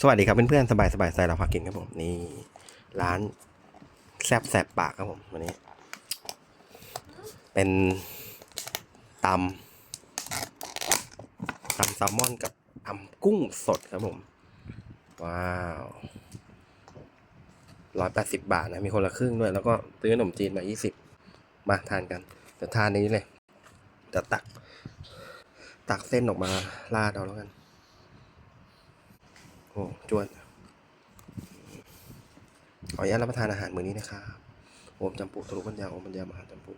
สวัสดีครับเพื่อนๆสบายสบายใจเราพากินครับผมนี่ร้านแซบแสบปากครับผมวันนี้ เป็นตำตำแซลมอนกับตำกุ้งสดครับผม ว้าวร้อยแปดสิบบาทนะ มีคนละครึ่งด้วย แล้วก็ซื้อขนมจีนมายี่สิบมาทานกันจะทานนี้เลยจะตัก ตักเส้นออกมาราดเอาแล้วกัน อ้จวนขออนุญาตรับประทานอาหารมื้อนี้นะครับโอมจำปุทะลุปัญญาโอมปัญญามหาจำปุ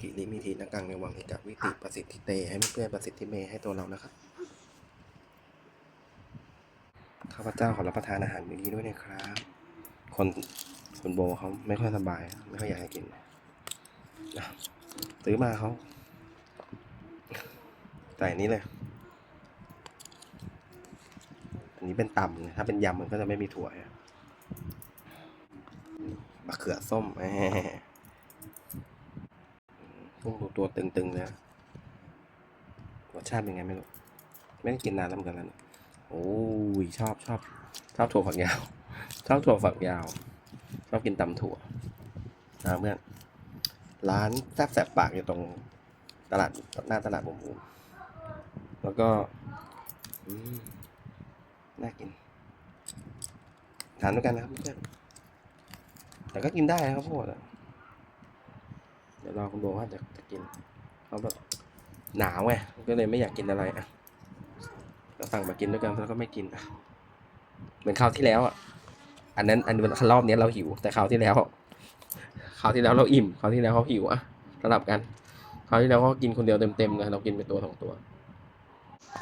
กิริมีทีนักกังในวังเอกวิติประสิทธิเต ให้เพื่อนประสิทธิเมให้ตัวเรานะครับข้าพเจ้าขอรับประทานอาหารมื้อนี้ด้วยนะครับ คนคนโบเขาไม่ค่อยสบาย ไม่ค่อยอยากให้กินนะซื้อมาเขาใส่นี้เลย อั นี้เป็นตำถ้าเป็นยำมันก็จะไม่มีถั่วมะเขือส้มพวกดูตัวตึงๆเลยนะรสชาติเป็นไงไม่รู้ ไม่ได้กินนานแล้วเหมือนกันแล้วเนี่ยโอ้ยชอบชอบชอบถั่วฝักยาว ชอบถั่วฝักยาว ชอบกินตำถั่วนะเพื่อนร้านแซ่บแสบปากอยู่ตรงตลาดหน้าตลาดบุมบูมแล้วก็อืม น่ากินทานด้วยกันนะครับเพื่อนแต่ก็กินได้นะครับพวกอเดี๋ยวรอคุณโบว่าจะจะกินเขาแบบหนาวไงก็เลยไม่อยากกินอะไรอะก็สั่งมากินด้วยกันแล้วก็ไม่กินอะเหมือนคราวที่แล้วอะอันนั้นอันรอบนี้เราหิว แต่คราวที่แล้วคราวที่แล้วเราอิ่มคราวที่แล้วเขาหิวอะสลับกันคราวที่แล้วเขากินคนเดียวเต็มๆเลยเรากินไปตัวสองตัว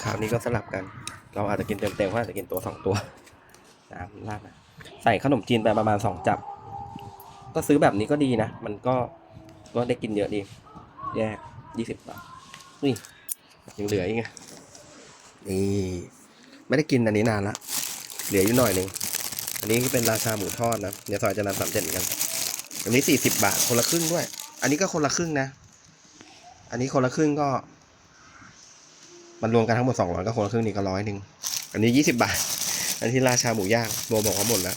คราวนี้ก็สลับกัน เราอาจจะกินเต็มๆเขาอาจจะกินตัวสองตัวน้ำราดนะใส่ขนมจีนไปประมาณสองจับ ก็ซื้อแบบนี้ก็ดีนะ มันก็ก็ได้กินเยอะดี แยกยี่สิบบาทนี่ยังเหลืออีกไงนี่ไม่ได้กินอันนี้นานละเหลืออยู่หน่อยหนึ่งอันนี้เป็นราชาหมูทอดนะเดี๋ยวซอยจะนำสามเจ็ดเหมือนกันอันนี้สี่สิบบาทคนละครึ่งด้วย อันนี้ก็คนละครึ่งนะ อันนี้คนละครึ่งก็ มันรวมกันทั้งหมดสองร้อยก็คนละครึ่งนี่ก็ร้อยหนึ่งอันนี้ยี่สิบบาท อันที่ราชาหมูย่างโบบอกว่าหมดแล้ว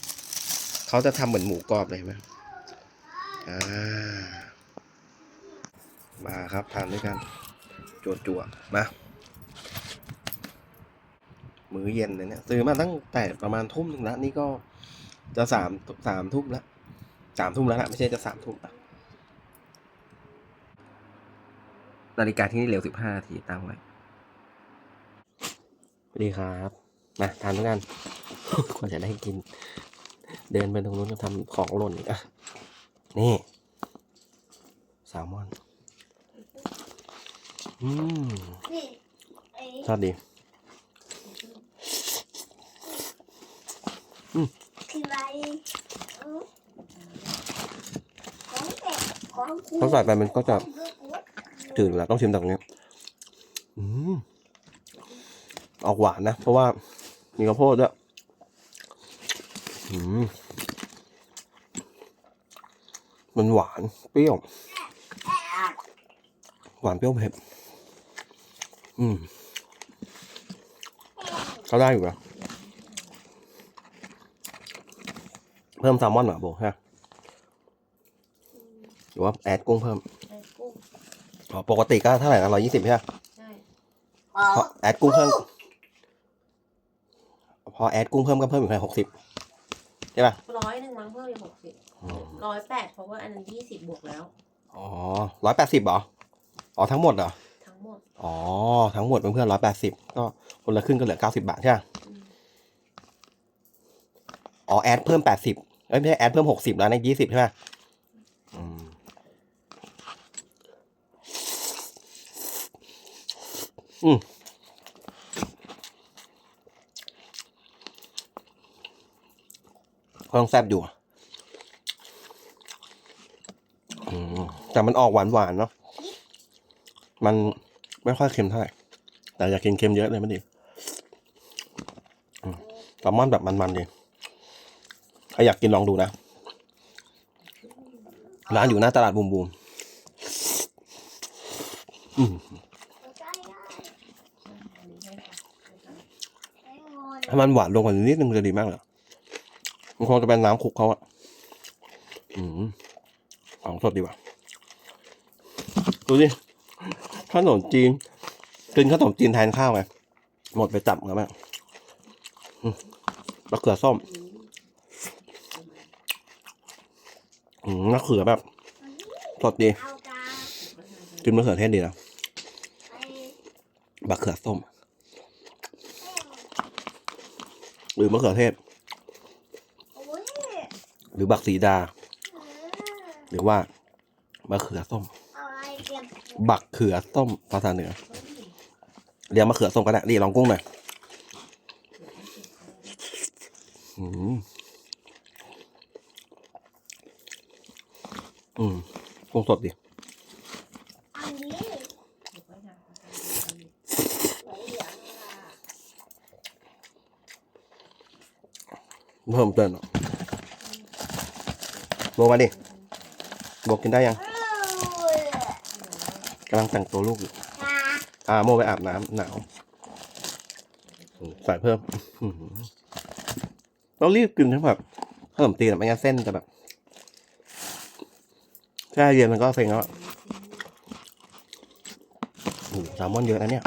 เขาจะทำเหมือนหมูกรอบเลยไหมอ่ามาครับทานด้วยกันจวดจวดมามื้อเย็นเลยเนี่ยซื้อมาตั้งแต่ประมาณทุ่มหนึ่งแล้วนี่ก็จะสามสามทุ่มแล้วสามทุ่มแล้วนะไม่ใช่จะสามทุ่มละนาฬิกาที่นี่เร็วสิบห้านาทีตั้งไว้ วัสดีครับมาทานด้วยกันกว่าจะได้กิน เดินไปตรงนู้นก็ทำของหล่นอีกอะนี่แซลมอน อืมนี่ไอ้ชอบดีคืออะไรเอ้าของแตกของกูเขาใส่ไปมันก็จะจืดแล้วต้องชิมตรงนี้อืม ออกหวานนะ เพราะว่ามีข้าวโพดด้วยอืมมันหวานเปรี้ยว หวานเปรี้ยวเผ็ด อืมก็ได้อยู่นะเพิ่มแซลมอนเหรอโบฮะหรือว่าแอดกุ้งเพิ่มไอ้กุ้งอ๋อปกติก็เท่าไหร่นะร้อยยี่สิบใช่ไหมใช่พอแอดกุ้งเพิ่ม พอแอดกุ้งเพิ่มก็เพิ่มอีกแค่หกสิบใช่ป่ะร้อยหนึ่งมั้งเพิ่มอีกหกสิบร้อยแปดเพราะว่าอันนั้นยี่สิบบวกแล้ว อ๋อร้อยแปดสิบเหรอ อ๋อทั้งหมดเหรอ ทั้งหมด อ๋อ ทั้งหมดเพื่อนร้อยแปดสิบก็คนละครึ่งก็เหลือเก้าสิบาทใช่ไหมอืมอ๋อแอดเพิ่มแปดสิบเอ้ยไม่ใช่แอดเพิ่มหกสิบแล้วในยี่สิบใช่ไหมอืมอืม ก็ต้องแซ่บอยู่แต่มันออกหวานหวานๆเนาะ มันไม่ค่อยเค็มเท่าไหร่ แต่อยากกินเค็มเยอะเลยไม่ดีอืมแซลมอนแบบมันๆดีใครอยากกินลองดูนะ ร้านอยู่หน้าตลาดบูมบูมถ้ามันหวานลงกว่านี้นิดนึงจะดีมากเลย มันคงจะเป็นน้ำคุกเขาอะอืมของสดดีกว่า ดูดิขนมจีนกินขนมจีนแทนข้าวไงหมดไปจับกันแม่มะเขือส้มอืมมะเขือแบบ สดดี กินมะเขือเทศดีนะมะเขือส้ม หรือมะเขือเทศ หรือบักสีดา หรือว่ามะเขือส้ม บักเขือส้มภาษาเหนือ เรียกมะเขือส้มก็ได้นี่ลองกุ้งหน่อยอืมอืมกุ้งสดดิเดี๋ยวค่อยทำเหองค่ะเพิ่มเติมหน่อย โบมาดิโบกินได้ยังเอ้ยกำลังแต่งตัวลูกอยู่ค่ะอ่าโมไปอาบน้ำหนาวอืมใส่เพิ่มอื้อหือต้องรีบกินทั้งแบบขนมจีนอะไม่งั้นเส้นจะแบบแช่เย็นมันก็เซ็งแล้วอะโอ้โหแซลมอนเยอะนะเนี่ย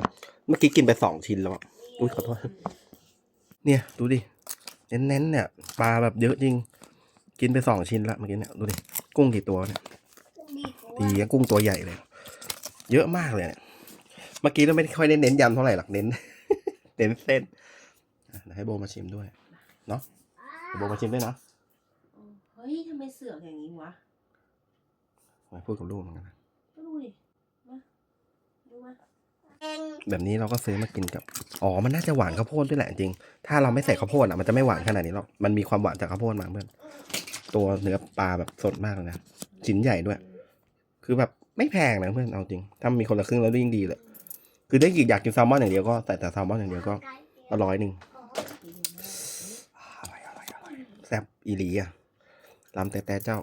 เมื่อกี้กินไปสองชิ้นแล้วอะอุ้ยขอโทษ เนี่ย ดูดิ เน้นๆเนี่ย ปลาแบบเยอะจริง กินไปสองชิ้นละเมื่อกี้เนี่ยดูดิกุ้งกี่ตัวเนี่ยดีกว่าดีนะกุ้งตัวใหญ่เลย เยอะมากเลยเนี่ยเมื่อกี้เราไม่ค่อยได้เน้นยำเท่าไหร่หรอกเน้นเน้นเส้นอะเดี๋ยวให้โบมาชิมด้วยเนาะเดี๋ยวโบมาชิมด้วยนะเฮ้ยทำไมเสือกอย่างนี้วะมาพูดกับลูกเหมือนกันนะก็ดูดิมาดูมาเองแบบนี้เราก็ซื้อมากินกับ อ๋อ มันน่าจะหวานข้าวโพดด้วยแหละจริง ถ้าเราไม่ใส่ข้าวโพดอะ มันจะไม่หวานขนาดนี้หรอก มันมีความหวานจากข้าวโพดมาเพื่อน ตัวเนื้อปลาแบบสดมากเลยนะชิ้นใหญ่ด้วย คือแบบไม่แพงนะเพื่อนเอาจริง ถ้ามีคนละครึ่งแล้วยิ่งดีเลย คือได้กินอยากกินแซลมอนอย่างเดียวก็แต่แต่แซลมอนอย่างเดียวก็ก็ร้อยหนึ่งอร่อยอร่อยอร่อยแซ่บอีหลีอะลำแต่แต่เจ้า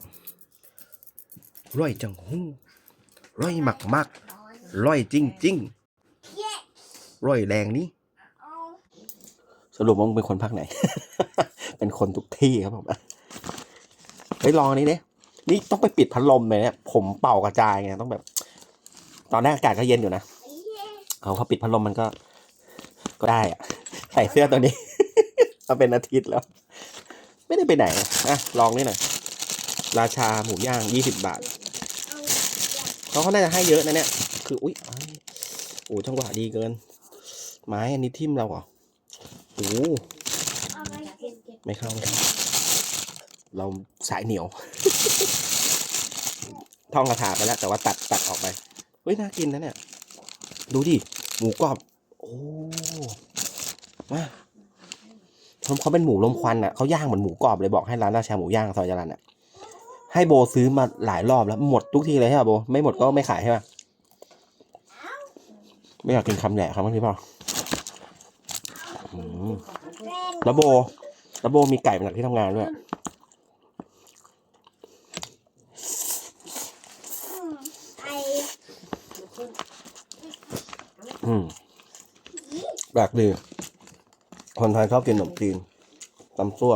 ร่อยจังหู้ร่อยมากมากร่อยจริงจริงร่อยแรงนี้สรุปว่ามึงเป็นคนภาคไหน เป็นคนทุกที่ครับผม ฮ้ยลองอันนี้เนี่ยนี่ต้องไปปิดพัดลมเลยเนี่ยผมเป่ากระจายไงต้องแบบ ตอนแรกอากาศก็เย็นอยู่นะไอ้เขาเขาปิดพัดลมมันก็ ก็ได้อะใส่เสื้อตัวนี้ มาเป็นอาทิตย์แล้ว ไม่ได้ไปไหนอะอะลองนี่หน่อยราชาหมูย่างยี่สิบบาทเอาเขาเขาน่าจะให้เยอะนะเนี่ย คืออุ้ยอ้ยโอ้จังหวะดีเกิน ไม้อันนี้ทิ่มเราเหรอโอ้เปเก็บไม่เข้าไม่เข้า เราสายเหนียว ท่องคาถาไปแล้ว แต่ว่าตัดตัดออกไปเฮ้ยน่ากินนะเนี่ย ดูดิ หมูกรอบ โอ้มาเขาเขาเป็นหมูลมควันอะเขาย่างเหมือนหมูกรอบเลยบอกให้ร้านราชาหมูย่างซอยจรันอะ ให้โบซื้อมาหลายรอบแล้วหมดทุกทีเลยใช่ป่ะโบ ไม่หมดก็ไม่ขายใช่ป่ะไม่อยากกินคำแหละครับพี่พ่ออืมแป้งแล้วโบแล้วโบมีไก่มาจากที่ทำงานด้วย อืมไอ้ อืม แปลกดี คนไทยชอบกินขนมจีนตำซั่ว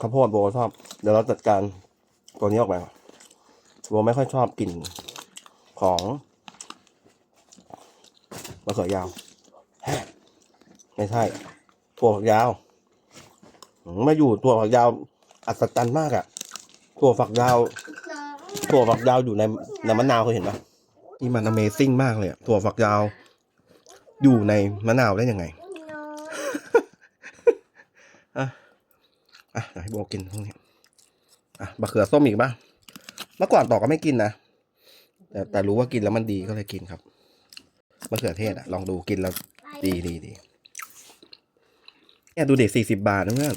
ข้าวโพดโบชอบ เดี๋ยวเราจัดการตัวนี้ออกมาโบไม่ค่อยชอบกลิ่นของมะเขือยาว ไม่ใช่ถั่วฝักยาว มาอยู่ถั่วฝักยาว อัศจรรย์มากอะถั่วฝักยาวน้องถั่วฝักยาวอยู่ในในมะนาวเคยเห็นปะ นี่มัน Amazing มากเลยอะถั่วฝักยาว อยู่ในมะนาวได้ยังไงน้องอะอะเดี๋ยวให้โบกินพวกนี้อะบะเขือส้มอีกป่ะเมื่อก่อนต่อก็ไม่กินนะแต่แต่รู้ว่ากินแล้วมันดีก็เลยกินครับมะเขือเทศอะลองดูกินแล้วดีดีดีเนี่ยดูเด็กสี่สิบาทนะเพื่อน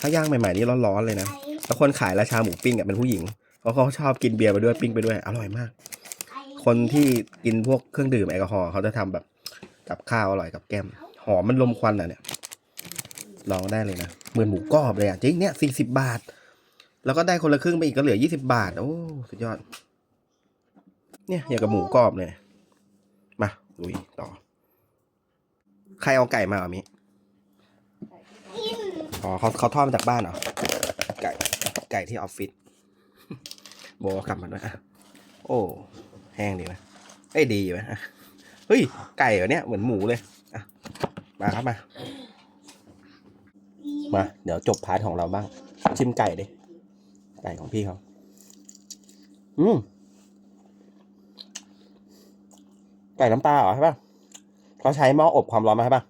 ถ้าย่างใหม่ๆนี่ร้อนๆเลยนะไอ้แล้วคนขายราชาหมูปิ้งอะเป็นผู้หญิงเพราะเขาชอบกินเบียร์ไปด้วยปิ้งไปด้วยอร่อยมากไอ้ คนที่กินพวกเครื่องดื่มแอลกอฮอล์เขาจะทำแบบกับข้าวอร่อยกับแก้ม หอมมันลมควันอะเนี่ย ลองได้เลยนะเหมือนหมูกรอบเลยอะจริงเนี่ยสี่สิบาท แล้วก็ได้คนละครึ่งไปอีกก็เหลือยี่สิบาท โอ้สุดยอด เนี่ยอย่างกับหมูกรอบเลยมาลุยต่อ ใครเอาไก่มาเหรอมิกินอ๋อเขาเขาทอดมาจากบ้านเหรอไก่ไก่ที่ออฟฟิศโบเอากลับมาด้วยอะโอ้ แห้งดีไหมเอ้ยดีไหมเฮ้ยไก่เหรอเนี่ยเหมือนหมูเลยอะมาครับมา มา เดี๋ยวจบพาร์ทของเราบ้าง ชิมไก่ดิไก่ของพี่เขาอืมไก่น้ำปลาเหรอใช่ป่ะเขาใช้หม้ออบความร้อนมาใช่ป่ะ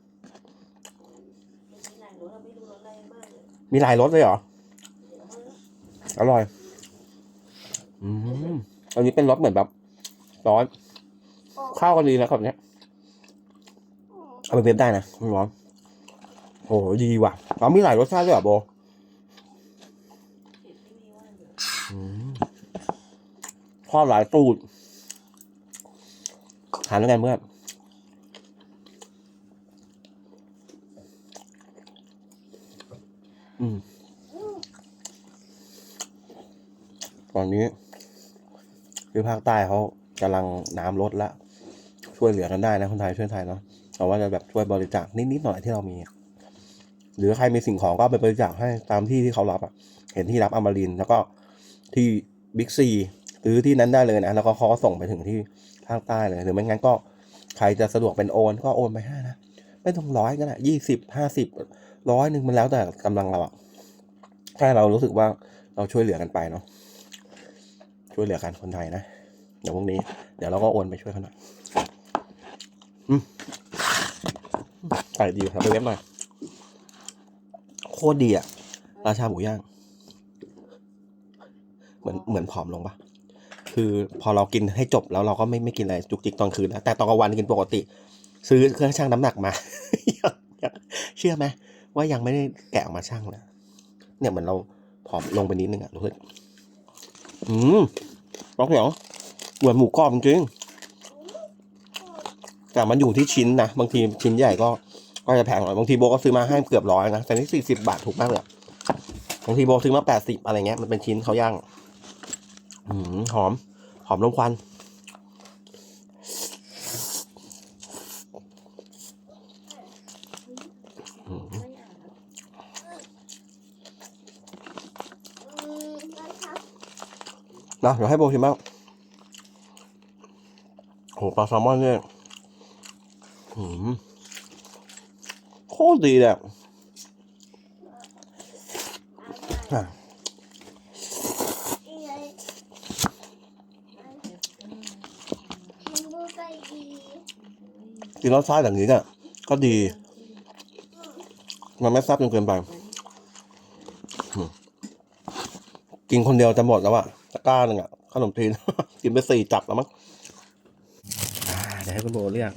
มีหลายรสเลยมีหลายรสเลยเหรอ อร่อย อืมอันนี้เป็นรสเหมือนแบบ ร้อน ข้าวก็ดีนะครับ เนี้ยเอาไปเว็บได้นะไม่ร้อนโหดีว่ะเรามีหลายรสชาติด้วยเหรอโบเผ็ดไม่มีว่าเลยอืมหลายตูดทานด้วยกันเพื่อนอืมตอนนี้คือภาคใต้เขา กำลังน้ำลดละ ช่วยเหลือกันได้นะคนไทยช่วยไทยเนาะแต่ว่าจะแบบช่วยบริจาคนิดๆหน่อยที่เรามี หรือใครมีสิ่งของก็ไปบริจาคให้ตามที่ที่เขารับอะเห็นที่รับอมรินแล้วก็ที่บิ๊กซีหรือที่นั้นได้เลยนะแล้วก็เขาก็ส่งไปถึงที่ภาคใต้เลยหรือไม่งั้นก็ใครจะสะดวกเป็นโอนก็โอนไปให้นะไม่ต้องร้อยก็ได้ยี่สิบห้าสิบร้อยหนึ่งมันแล้วแต่กำลังเราอะแค่เรารู้สึกว่าเราช่วยเหลือกันไปเนาะช่วยเหลือกันคนไทยนะ เดี๋ยวพรุ่งนี้ เดี๋ยวเราก็โอนไปช่วยเขาหน่อยอไก่ดีครับไปเว็บหน่อย โคตรดีอะราชาหมูย่าง เหมือนเหมือนผอมลงปะคือพอเรากินให้จบแล้วเราก็ไม่ไม่กินอะไรจุกจิกตอนคืนแล้ว แต่ตอนกลางวันกินปกติ ซื้อเครื่องชั่งน้ำหนักมาเชื่อไหมว่ายังไม่ได้แกะออกมาชั่งเลยเนี่ยเหมือนเราผอมลงไปนิดนึงอะรู้สึกอืมร้องเหรอ เหมือนหมูกรอบจริงแต่มันอยู่ที่ชิ้นนะบางทีชิ้นใหญ่ก็ก็จะแพงหน่อยบางทีโบก็ซื้อมาให้เกือบร้อยนะแต่นี่สี่สิบบาทถูกมากเลยบางทีโบซื้อมาแปดสิบอะไรเงี้ยมันเป็นชิ้นเขาย่างอืมหอม หอมลมควันนะเดี๋ยวให้โบชิมบ้าง โหปลาแซลมอนเนี่ยอืมโคตรดีเลยอะอ่เลยมันดูใจดีกินรสชาติอย่างนี้เนี่ยก็ดี มันไม่แซ่บจนเกินไป กินคนเดียวจะหมดแล้วอะตะกร้าหนึ่งอะขนมจีน กินไปสี่จับแล้วมั้ง ดี๋ยวให้คุณโบเลือก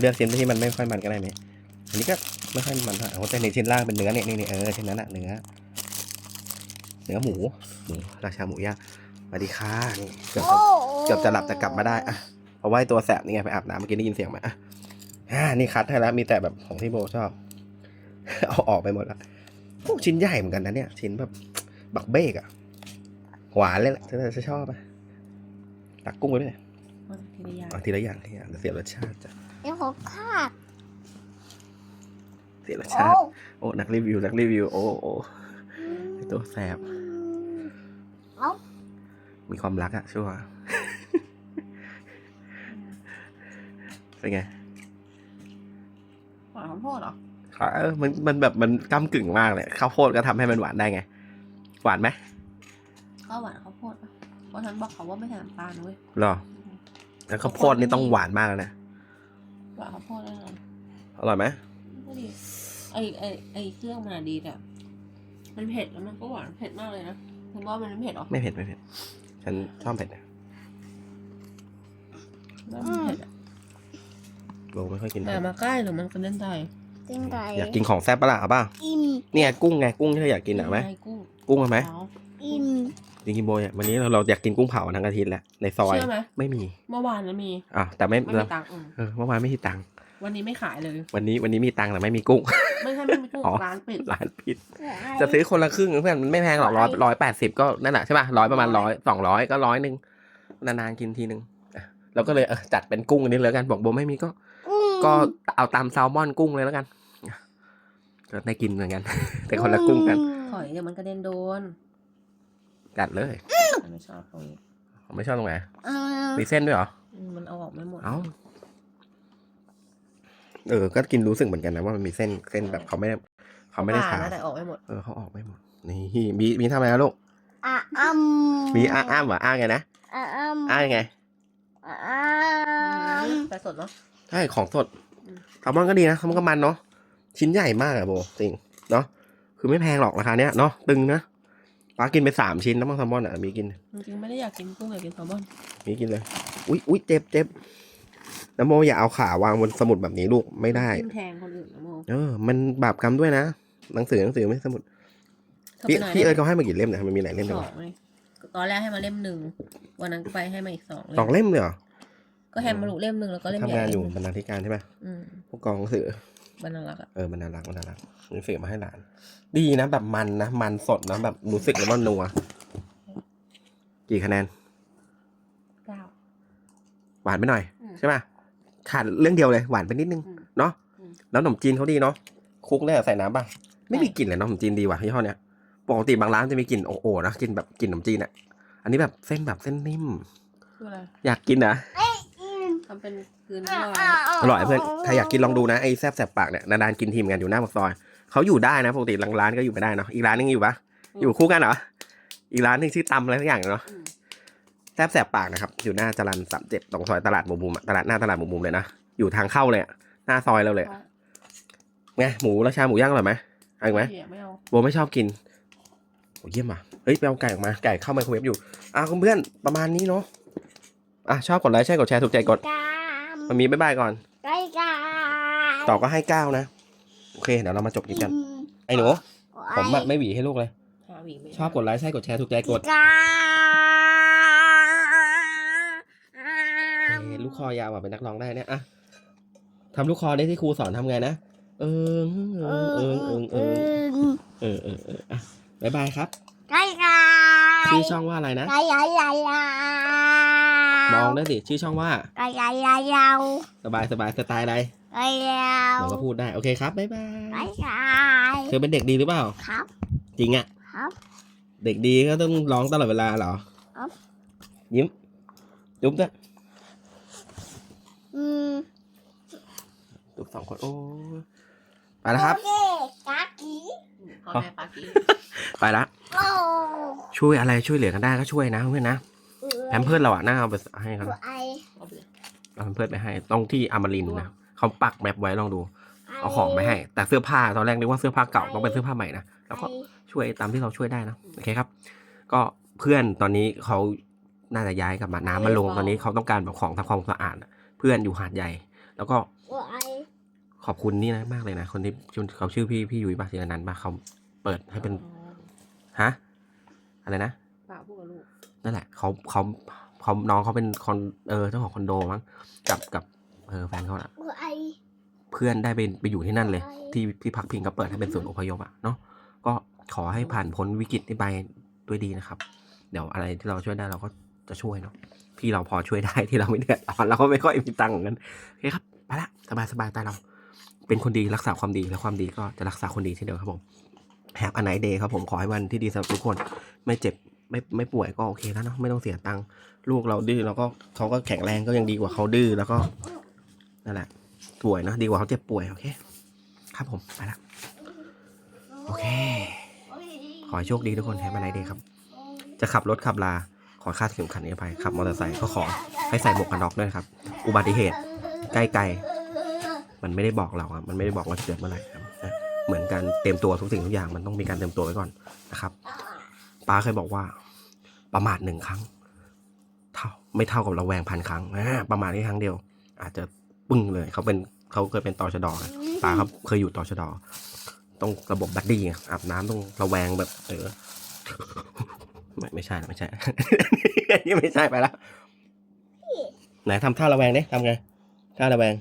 เลือกชิ้นที่มันไม่ค่อยมันก็ได้ไหมอันนี้ก็ไม่ค่อยมันเท่าไหร่โอ้แต่ในชิ้นล่างเป็นเนื้อเนี่ยนี่นี่เออชิ้นนั้นอะเนื้อเนื้อหมูหมูราชาหมูย่างสวัสดีค่ะนี่เกือบจะเกือบจะหลับแต่กลับมาได้อะเพราะว่าตัวแสบนี่ไงไปอาบน้ำเมื่อกี้ได้ยินเสียงไหมอะอ่านี่คัดให้แล้วมีแต่แบบของที่โบชอบ เอาออกไปหมดแล้วพวกชิ้นใหญ่เหมือนกันนะเนี่ย ชิ้นแบบบักเบกอะหวานเลยแหละเธอจะชอบปะตักกุ้งไปด้วย เอาทีละอย่างเอาทีละอย่างทีละอย่างเดี๋ยวเสียรสชาติจ้ะเดี๋ยวผมคาดเสียรสโอ้ชาติ โอ้ นักรีวิว นักรีวิว โอ้โอ้ไอ้ตัวแสบ เอ้ามีความรักอะชัวร์เป็นไงหวานข้าวโพดเหรอเออมันมันแบบมันก้ากึ่งมากเลยข้าวโพดก็ทำให้มันหวานได้ไง หวานไหมก็หวานข้าวโพดปะเพราะฉันบอกเขาว่าไม่ใส่น้ำตาลนะเว้ยหรอ แล้วข้าวโพดนี่ต้องหวานมากเลยนะหวานข้าวโพดแน่นอนอร่อยไหมก็ดีไอไอไอเครื่องมันอะดีแต่มันเผ็ดแล้วมันก็หวานเผ็ดมากเลยนะคุณว่ามันไม่เผ็ดหรอไม่เผ็ดไม่เผ็ดฉันชอบเผ็ดนะว่ามันเผ็ดอะโบไม่ค่อยกินแต่เผ็ดมาใกล้หรือมันกระเด็นใจจริงไงอยากกินของแซ่บปะล่ะเอาป่ะอิ่มเนี่ยกุ้งไงกุ้งที่เธออยากกินอะไหมไงกุ้งกุ้งเอาไหมเผาอิ่ม จริงๆโบเนี่ยวันนี้เราเราอยากกินกุ้งเผาทั้งอาทิตย์แหละในซอยเชื่อไหมไม่มีเมื่อวานนะมีอะแต่ไม่ไม่มีตังค์อืมเออเมื่อวานไม่มีตังค์วันนี้ไม่ขายเลย วันนี้วันนี้มีตังค์แต่ไม่มีกุ้ง ไม่ใช่ไม่มีกุ้งอ๋อ ร้านปิดร้านปิด จะซื้อคนละครึ่งเพื่อนมันไม่แพงหรอกร้อยร้อยแปดสิบก็นั่นแหละใช่ป่ะร้อยประมาณร้อยสองร้อยก็ร้อยหนึ่งนานๆกินทีหนึ่งอะเราก็เลยเออจัดเป็นกุ้งอันนี้เลยกันบอกโบไม่มีก็กุ้งก็เอาตามแซลมอนกุ้งเลยแล้วกันก็ได้กินเหมือนกัน แต่คนละกุ้งกัน ถอยเดี๋ยวมันกระเด็นโดน กัดเลยไม่ชอบตรงนี้ไม่ชอบตรงไหนเออมีเส้นด้วยเหรออืมมันเอาออกไม่หมด เอ้า เออ ก็กินรู้สึกเหมือนกันนะว่ามันมีเส้นเส้นแบบเขาไม่ได้เขาไม่ได้ผ่ทานะแต่ออกไม่หมด เออเขาออกไม่หมด นี่มีมีทำอะไรนะลูก อะอ้ำมีอ้าอ้ามเหรออ้าไงนะ อะอ้ำอ้าไง อะอ้ำไปสดเนาะ ใช่ของสดอืม แซลมอนก็ดีนะแซลมอนก็มันเนาะชิ้นใหญ่มากอะโบจริงเนาะคือไม่แพงหรอกราคาเนี้ยเนาะตึงนะ ป้ากินไปสามชิ้นแล้วมั้งแซลมอนอะมีกิน จริงๆไม่ได้อยากกินกุ้งอยากกินแซลมอน มีกินเลย อุ๊ยอุ๊ยเจ็บเจ็บน้ำโมอย่าเอาขาวางบนสมุดแบบนี้ลูกไม่ได้ ทิ่มแทงคนอื่นนะโมเออ มันบาปกรรมด้วยนะ หนังสือหนังสือไม่ใช่สมุดเธอพี่ไปไหนพี่เอิร์ธเขาให้มากี่เล่มเนี่ยมันมีหลายเล่มสจังอวะงเลยตอนแรกให้มาเล่มหนึ่งวันนั้นก็ไปให้มาอีกสองสองเล่มเล่มเลยเหรอก็แฮมมาลุเล่มหนึ่งแล้วก็เล่มใหทำญ่งานอยู่เล่มหบรนึ่งรณาธิการใช่ไหมอืมพวกกองหนังสือ บรรณารักษ์อะเออมันน่ารักมันน่ารักหนังสือมาให้หลาน ดีนะแบบมันนะมันสดนะแบบรู้สึกเลยว่านัว กี่คะแนนเก้าหวานไปหน่อย อืม ใช่ป่ะขาดเรื่องเดียวเลยหวานไปนิดนึง อืมเนาะอืม แล้วขนมจีนเขาดีเนาะคลุกเนี่ยใส่น้ำป่ะไม่มีกลิ่นเลยเนาะขนมจีนดีว่ะยี่ห้อเนี้ยปกติบางร้านจะมีกลิ่นโอโอนะกลิ่นแบบกลิ่นขนมจีนอะอันนี้แบบเส้นแบบเส้นนิ่ม คืออะไรอยากกินนะอืม ทำเป็นคืนอะน้ำลายอะอะอร่อยเพื่อนใครอยากกินลองดูนะไอ้แซบแสบปากเนี่ยนานๆกินทีมกันอยู่หน้าปากซอยเขาอยู่ได้นะปกติหลังร้านก็อยู่ไม่ได้เนาะอีกร้านนึงอยู่ปะอยู่คู่กันเหรออีกร้านนึงชื่อตำอะไรสักอย่างเนาะอืมแซบแสบปากนะครับ อยู่หน้าจรันสามเจ็ดตรงซอยตลาดหมูมุมอะตลาดหน้าตลาดหมูมุมเลยนะอยู่ทางเข้าเลยอะหน้าซอยเราเลยอะไงหมูราชาหมูย่างอร่อยไหมเอาอีกไหมเหี้ยไม่เอาโบไม่ชอบกินโอ้เยี่ยมอะเฮ้ยไปเอาไก่ออกมาไก่เข้าไมโครเวฟอยู่อะคุณเพื่อนประมาณนี้เนาะ อะชอบกดไลค์ใช่กดแชร์ถูกใจกดมันมีบ๊ายบายก่อนบายาต่อก็ให้ก้านะ โอเคเดี๋ยวเรามาจบกินกัน ไอ้หนูผมไม่หวีให้ลูกเลย ชอบกดไลค์ใช่กดแชร์ถูกใจกดลูกคอยาวอะเป็นนักร้องได้เนี่ยอะทำลูกคอได้ที่ครูสอนทำไงนะ เอิงเอิงเอิงเอิงเอิงเออเออเอออะบายบายครับบายชื่อช่องว่าอะไรนะบายบาย หญ่ใหญ่มองได้สิชื่อช่องว่าไก่ใหญ่ใหญ่ใหญ่สบายสบายสไตล์อะไรไก่ยาวเราก็พูดได้โอเคครับบ๊ายบาไก่ยใหญ่เธอเป็นเด็กดีหรือเปล่าครับ จริงอะครับ เด็กดีก็ต้องร้องตลอดเวลาเหรอครับยิ้มจุ๊บด้วยอืมจุ๊บสองคนโอ้ยไปแล้วครับโอเคกากีพ่อแม่ปากีไปละโอ้ช่วยอะไรช่วยเหลือกันได้ก็ช่วยนะเพื่อนนะ แพมเพิร์ดเราอะน่าเอาไปให้เขาตัวนะไอเอาไปเลยเอาแพมเพิร์ดไปให้ต้องที่อมรินทร์นะเขาปักแมปไว้ลองดู เอาของไปให้ แต่เสื้อผ้าตอนแรกนึกว่าเสื้อผ้าเก่าต้องเป็นเสื้อผ้าใหม่นะแล้วก็ช่วยตามที่เราช่วยได้นะโอเคครับ ก็เพื่อนตอนนี้เขาน่าจะย้ายกลับมาน้ำมันลงตอนนี้เขาต้องการแบบของทำความสะอาดอะเพื่อนอยู่หาดใหญ่ แล้วก็ตัวไอขอบคุณนี่นะมากเลยนะคนที่เขาชื่อพี่พี่ยุ้ยปะธีรนันท์ปะเขาเปิดให้เป็นอ๋อฮะอะไรนะป่าพูดกับลูก นั่นแหละเขาเขาเขาน้องเขาเป็นคอนเออเจ้าของคอนโดมั้งกับกับเออแฟนเขาอะตัวไอเพื่อนได้ไปไปอยู่ที่นั่นเลย ที่ที่พักพิงก็เปิดให้เป็นศูนย์อพยพอะเนาะก็ขอให้ผ่านพ้นวิกฤตนี้ไปด้วยดีนะครับ เดี๋ยวอะไรที่เราช่วยได้เราก็จะช่วยเนาะที่เราพอช่วยได้ที่เราไม่เดือดร้อนเราก็ไม่ค่อยมีตังค์เหมือนกันโอเคครับไปละสบายสบายตายเรา เป็นคนดีรักษาความดีและความดีก็จะรักษาคนดีเช่นเดียวครับผมแฮปอันไหนเดย์ครับผมขอให้วันที่ดีสำหรับทุกคนไม่เจ็บ ไม่ไม่ป่วยก็โอเคแล้วเนาะไม่ต้องเสียตังค์ลูกเราดื้อเราก็เขาก็แข็งแรงก็ยังดีกว่าเขาดื้อแล้วก็นั่นแหละป่วยเนาะดีกว่าเขาเจ็บป่วยโอเค ครับผมไปละโอเค ขอให้โชคดีทุกคนแฮปอันไหนเดย์ครับ จะขับรถขับลาขอคาดเข็มขัดนิรภัยขับมอเตอร์ไซค์ก็ขอให้ใส่หมวกกันน็อกด้วยครับ อุบัติเหตุใกล้ๆมันไม่ได้บอกเราอะมันไม่ได้บอกว่าเกิดเมื่อไหร่ครับนะเหมือนการเตรียมตัวทุกสิ่งทุกอย่างมันต้องมีการเตรียมตัวไว้ก่อนนะครับ ป้าเคยบอกว่า ประมาทหนึ่งครั้ง เท่าไม่เท่ากับระแวงพันครั้งอ่าประมาทนี้ครั้งเดียว อาจจะปึ้งเลยเขาเป็นเขาเคยเป็นตชดนะป้าครับเคยอยู่ตชดต้องระบบบัดดี้ไงอาบน้ำต้องระแวงแบบ เออไม่ไม่ใช่ไม่ใช่อันนี่ไม่ใช่ไปแล้วไหนทำท่าระแวงดิทำไงท่าระแวง